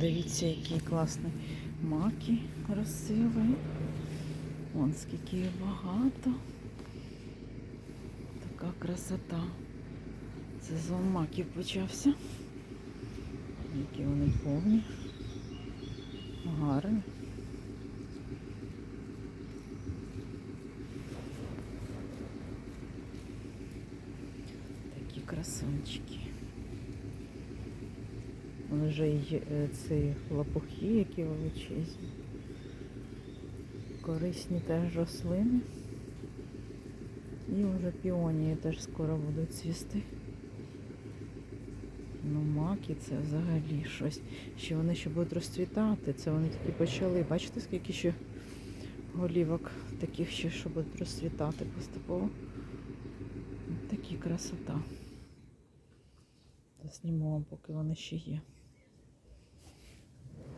Дивіться, який класний маки красивий. Вон скільки їх багато. Така красота. Сезон маків почався. Які вони повні. Гарні. Такі красунчики. Вон вже є е, ці лопухи, які величезні. Корисні теж рослини. І вже піонії теж скоро будуть цвісти. Ну, маки це взагалі щось. Ще вони ще будуть розцвітати. Це вони тільки почали. Бачите, скільки ще голівок таких ще, що будуть розцвітати поступово. Такі красота. Засніму вам, поки вони ще є.